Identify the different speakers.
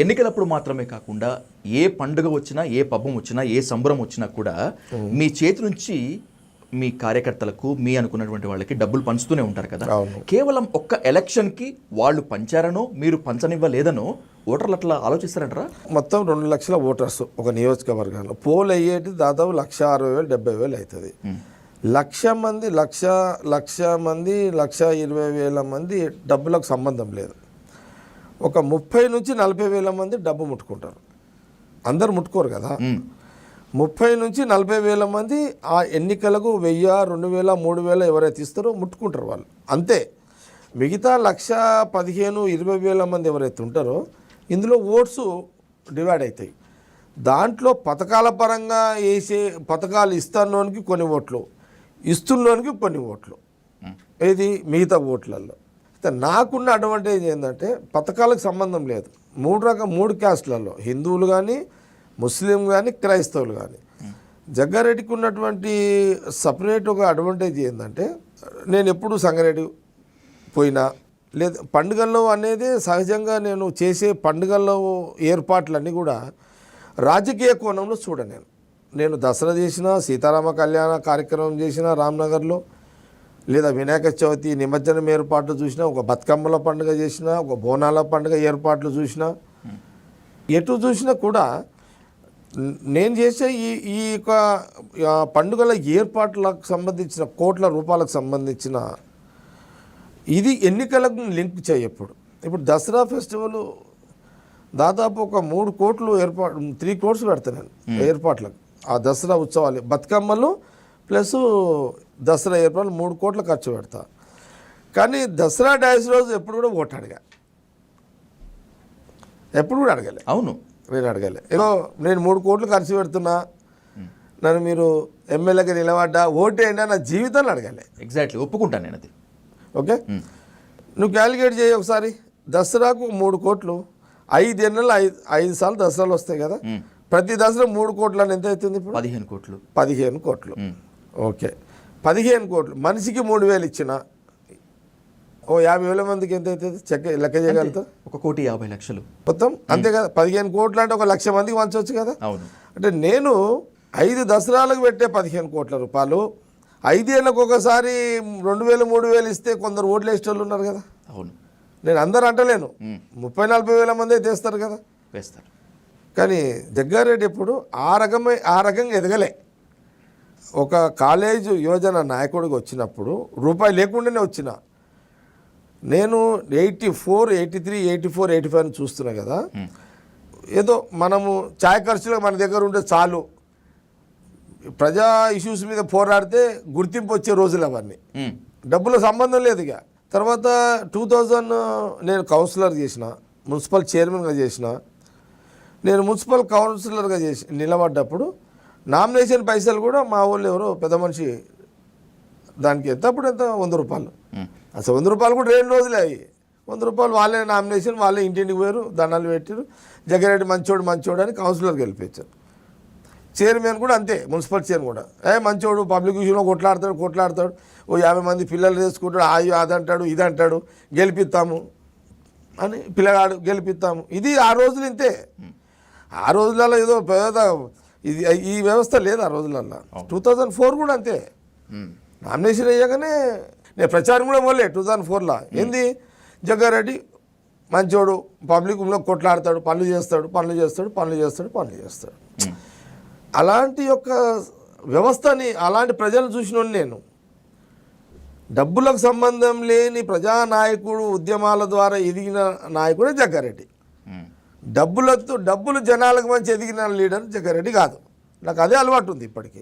Speaker 1: ఎన్నికలప్పుడు మాత్రమే కాకుండా ఏ పండుగ వచ్చినా ఏ పబ్బం వచ్చినా ఏ సంబరం వచ్చినా కూడా మీ చేతి నుంచి మీ కార్యకర్తలకు మీ అనుకున్నటువంటి వాళ్ళకి డబ్బులు పంచుతూనే ఉంటారు కదా. కేవలం ఒక్క ఎలక్షన్కి వాళ్ళు పంచారనో మీరు పంచనివ్వలేదనో ఓటర్లు అట్లా ఆలోచిస్తారంటారా?
Speaker 2: మొత్తం రెండు లక్షల ఓటర్స్ ఒక నియోజకవర్గంలో. పోల్ అయ్యేటి దాదాపు లక్ష అరవై వేలు డెబ్బై వేలు అవుతుంది. లక్ష మంది లక్ష లక్ష మంది లక్ష ఇరవై వేల మంది డబ్బులకు సంబంధం లేదు. ఒక ముప్పై నుంచి నలభై వేల మంది డబ్బు ముట్టుకుంటారు. అందరు ముట్టుకోరు కదా. ముప్పై నుంచి నలభై వేల మంది ఆ ఎన్నికలకు వెయ్యి రెండు వేల మూడు వేల ఎవరైతే ఇస్తారో ముట్టుకుంటారు వాళ్ళు. అంతే. మిగతా లక్ష పదిహేను ఇరవై వేల మంది ఎవరైతే ఉంటారో ఇందులో ఓట్స్ డివైడ్ అవుతాయి. దాంట్లో పథకాల పరంగా వేసే పథకాలు ఇస్తున్నోనికి కొన్ని ఓట్లు ఇస్తున్నోనికి కొన్ని ఓట్లు. ఏది? మిగతా ఓట్లలో నాకున్న అడ్వాంటేజ్ ఏంటంటే పథకాలకు సంబంధం లేదు. మూడు రకం మూడు క్యాస్ట్లలో హిందువులు కానీ ముస్లిం కానీ క్రైస్తవులు కానీ జగ్గారెడ్డికి ఉన్నటువంటి సపరేట్ ఒక అడ్వాంటేజ్ ఏంటంటే నేను ఎప్పుడు సంగారెడ్డి పోయినా లేదా పండుగల్లో అనేది సహజంగా నేను చేసే పండుగల్లో ఏర్పాట్లన్నీ కూడా రాజకీయ కోణంలో చూడ నేను. నేను దసరా చేసిన సీతారామ కళ్యాణ కార్యక్రమం చేసిన రామ్నగర్లో లేదా వినాయక చవితి నిమజ్జనం ఏర్పాట్లు చూసినా ఒక బతుకమ్మల పండుగ చేసిన ఒక బోనాల పండుగ ఏర్పాట్లు చూసినా ఎటు చూసినా కూడా నేను చేసే ఈ ఈ యొక్క పండుగల ఏర్పాట్లకు సంబంధించిన కోట్ల రూపాయలకు సంబంధించిన ఇది ఎన్నికలకు లింక్ చేయప్పుడు ఇప్పుడు దసరా ఫెస్టివల్ దాదాపు ఒక మూడు కోట్లు ఏర్పాటు త్రీ కోట్స్ పెడతాను నేను ఏర్పాట్లకు. ఆ దసరా ఉత్సవాలు బతుకమ్మలు ప్లస్ దసరా ఏర్పాట్లు మూడు కోట్ల ఖర్చు పెడతా. కానీ దసరా డాన్స్ రోజు ఎప్పుడు కూడా ఓటు అడిగా. ఎప్పుడు కూడా అడగలే.
Speaker 1: అవును.
Speaker 2: నేను అడగలే. ఏదో నేను మూడు కోట్లు ఖర్చు పెడుతున్నా. నన్ను మీరు ఎమ్మెల్యేగా నిలబడ్డా ఓటేయండి నా జీవితంలో అడగలే.
Speaker 1: ఎగ్జాక్ట్లీ ఒప్పుకుంటాను నేను అది.
Speaker 2: ఓకే? నువ్వు క్యాలిక్యులేట్ చేయి ఒకసారి. దసరాకు మూడు కోట్లు. ఐదేళ్ళలో ఐదు ఐదు సార్లు దసరాలు వస్తాయి కదా. ప్రతి దసరా మూడు కోట్లు అని ఎంత అవుతుంది ఇప్పుడు?
Speaker 1: పదిహేను కోట్లు.
Speaker 2: పదిహేను కోట్లు. ఓకే. పదిహేను కోట్లు. మనిషికి మూడు వేలు ఇచ్చిన ఓ యాభై వేల మందికి ఎంత అవుతుంది? చెక్క లెక్క చేయగలుగుతా
Speaker 1: ఒక కోటి యాభై లక్షలు.
Speaker 2: మొత్తం? అంతే కదా. పదిహేను కోట్లు అంటే ఒక లక్ష మందికి పంచవచ్చు కదా?
Speaker 1: అవును.
Speaker 2: అంటే నేను ఐదు దసరాలకు పెట్టే పదిహేను కోట్ల రూపాయలు ఐదేళ్ళకు ఒకసారి రెండు వేలు మూడు వేలు ఇస్తే కొందరు ఓట్లు వేసేటోళ్ళు ఉన్నారు కదా?
Speaker 1: అవును.
Speaker 2: నేను అందరు అంటలేను. ముప్పై నలభై వేల మందే తెస్తారు కదా?
Speaker 1: వేస్తారు.
Speaker 2: కానీ జగ్గారెడ్డి ఎప్పుడు ఆ రకమై ఆ రకంగా ఎదగలే. ఒక కాలేజ్ యోజన నాయకుడికి వచ్చినప్పుడు రూపాయి లేకుండానే వచ్చిన. నేను eighty four eighty three eighty four eighty five చూస్తున్నా కదా. ఏదో మనము ఛాయ్ ఖర్చులు మన దగ్గర ఉంటే చాలు. ప్రజా ఇష్యూస్ మీద పోరాడితే గుర్తింపు వచ్చే రోజులు అవన్నీ. డబ్బుల సంబంధం లేదు ఇక. తర్వాత టూ థౌజండ్ నేను కౌన్సిలర్ చేసిన మున్సిపల్ చైర్మన్గా చేసిన. నేను మున్సిపల్ కౌన్సిలర్గా చేసి నిలబడ్డప్పుడు నామినేషన్ పైసలు కూడా మా వాళ్ళు ఎవరో పెద్ద మనిషి దానికి ఎంత? అప్పుడు ఎంత? వంద రూపాయలు. అసలు వంద రూపాయలు కూడా రెండు రోజులే అయ్యి. వంద రూపాయలు వాళ్ళే నామినేషన్ వాళ్ళే ఇంటింటికి పోయారు దండాలు పెట్టారు. జగ్గారెడ్డి మంచోడు మంచోడు అని కౌన్సిలర్కి గెలిపించారు చైర్మన్ కూడా అంతే మున్సిపల్ చైర్మన్ కూడా. ఏ మంచోడు పబ్లిక్ విషయంలో కొట్లాడతాడు కొట్లాడతాడు. ఓ యాభై మంది పిల్లలు చేసుకుంటాడు ఆయు అదంటాడు ఇది అంటాడు గెలిపిస్తాము అని పిల్లగాడు గెలిపిస్తాము. ఇది ఆ రోజులు ఇంతే. ఆ రోజులలో ఏదో పెద్ద ఇది ఈ వ్యవస్థ లేదు ఆ రోజులలో టూ థౌజండ్ ఫోర్ కూడా అంతే. నామినేషన్ అయ్యాకనే నేను ప్రచారం కూడా మొదలే టూ థౌజండ్ ఫోర్లో. ఏంది? జగ్గారెడ్డి మంచోడు పబ్లిక్లో కొట్లాడతాడు పనులు చేస్తాడు పనులు చేస్తాడు పనులు చేస్తాడు పనులు చేస్తాడు. అలాంటి యొక్క వ్యవస్థని అలాంటి ప్రజలు చూసిన నేను. డబ్బులకు సంబంధం లేని ప్రజానాయకుడు ఉద్యమాల ద్వారా ఎదిగిన నాయకుడే జగ్గారెడ్డి. డబ్బులతో డబ్బులు జనాలకు మంచి ఎదిగిన లీడర్ జగ్గారెడ్డి కాదు. నాకు అదే అలవాటు ఉంది ఇప్పటికీ.